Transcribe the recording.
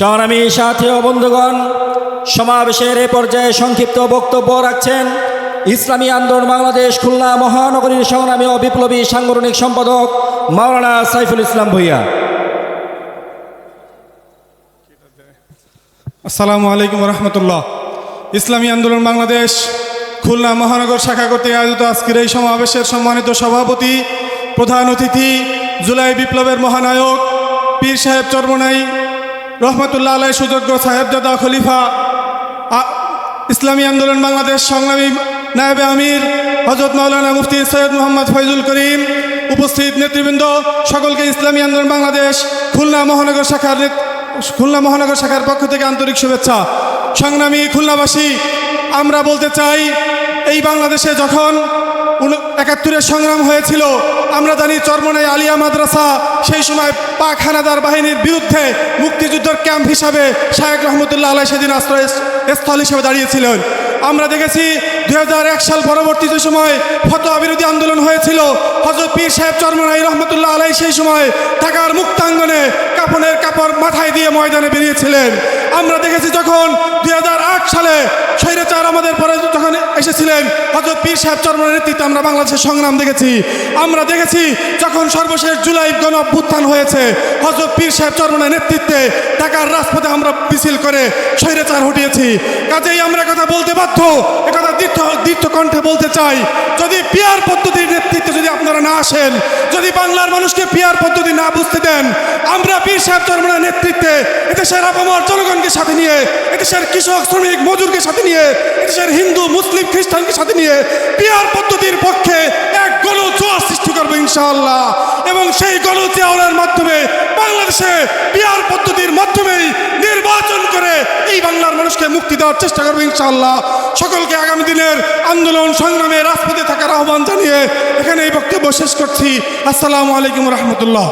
সংগ্রামী সাথী ও বন্ধুগণ, সমাবেশের এ পর্যায়ে সংক্ষিপ্ত বক্তব্য রাখছেন ইসলামী আন্দোলন বাংলাদেশ খুলনা মহানগরীর সংগ্রামী ও বিপ্লবী সাংগঠনিক সম্পাদক মাওলানা সাইফুল ইসলাম ভূঁইয়া। আসসালামু আলাইকুম রহমতুল্লাহ। ইসলামী আন্দোলন বাংলাদেশ খুলনা মহানগর শাখা কর্তৃক আয়োজিত আজকের এই সমাবেশের সম্মানিত সভাপতি, প্রধান অতিথি, জুলাই বিপ্লবের মহানায়ক, পীর সাহেব চর্মনাই রহমতুল্লাহ আলাই সুযোগ্য সাহেবজাদা খলিফা ইসলামী আন্দোলন বাংলাদেশ সংগ্রামী নায়েবে আমির হজরত মাওলানা মুফতি সৈয়দ মোহাম্মদ ফৈজুল করিম, উপস্থিত নেতৃবৃন্দ সকলকে ইসলামী আন্দোলন বাংলাদেশ খুলনা মহানগর শাখার খুলনা মহানগর শাখার পক্ষ থেকে আন্তরিক শুভেচ্ছা। সংগ্রামী খুলনাবাসী, আমরা বলতে চাই, এই বাংলাদেশে যখন একাত্তরের সংগ্রাম হয়েছিল। আমরা জানি চরমনাই আলিয়া মাদ্রাসা সেই সময় পাক হানাদার বাহিনীর বিরুদ্ধে মুক্তিযুদ্ধের ক্যাম্প হিসাবে শায়েক রহমতুল্লাহ আলাই সেদিন আশ্রয় স্থল হিসেবে দাঁড়িয়েছিলেন। আমরা দেখেছি দুই হাজার এক সাল পরবর্তী যে সময় ফতোয়া বিরোধী আন্দোলন হয়েছিল হজরত পীর সাহেব চরমনাই রহমতুল্লাহ আলাই সেই সময় ঢাকার মুক্তাঙ্গনে কাপনের কাপড় মাথায় দিয়ে ময়দানে বেরিয়েছিলেন। আমরা দেখেছি যখন দুই হাজার আট সালে স্বৈরাচার আমাদের পরে যখন এসেছিলেন হজরত পীর সাহেব চরমনের নেতৃত্বে আমরা বাংলাদেশের সংগ্রাম দেখেছি। আমরা দেখেছি যখন সর্বশেষ জুলাই গণ অভ্যুত্থান হয়েছে হজরত পীর সাহেব চরমনের নেতৃত্বে ঢাকার রাজপথে আমরা মিছিল করে স্বৈরাচার হটিয়েছি। কাজেই আমরা কথা বলতে বাধ্য, একথা দীর্ঘ দীর্ঘ কণ্ঠে বলতে চাই, যদি পিয়ার পদ্ধতির নেতৃত্বে যদি আপনারা না আসেন, যদি বাংলার মানুষকে পিয়ার পদ্ধতি না বুঝতে দেন, আমরা পীর সাহেব চরমনের নেতৃত্বে এদেশের আপামর জনগণকে সাথে নিয়ে, এদেশের কৃষক, শ্রমিক, মজুরকে সাথে নিয়ে, এদেশের হিন্দু মুসলিম খ্রিস্টানকে সাথে নিয়ে পিয়ার পদ্ধতির পক্ষে এক গণ জোয়ার সৃষ্টি করবে ইনশাআল্লাহ। এবং সেই গণ জোয়ারের মাধ্যমে বাংলাদেশে পিয়ার পদ্ধতির মাধ্যমেই নির্বাচন করে এই বাংলার মানুষকে মুক্তি দেওয়ার চেষ্টা করবে ইনশাআল্লাহ। সকলকে আগামী দিনের আন্দোলন সংগ্রামে রাজপথে থাকার আহ্বান জানিয়ে এখানে এই বক্তব্য শেষ করছি। আসসালামু আলাইকুম রহমতুল্লাহ।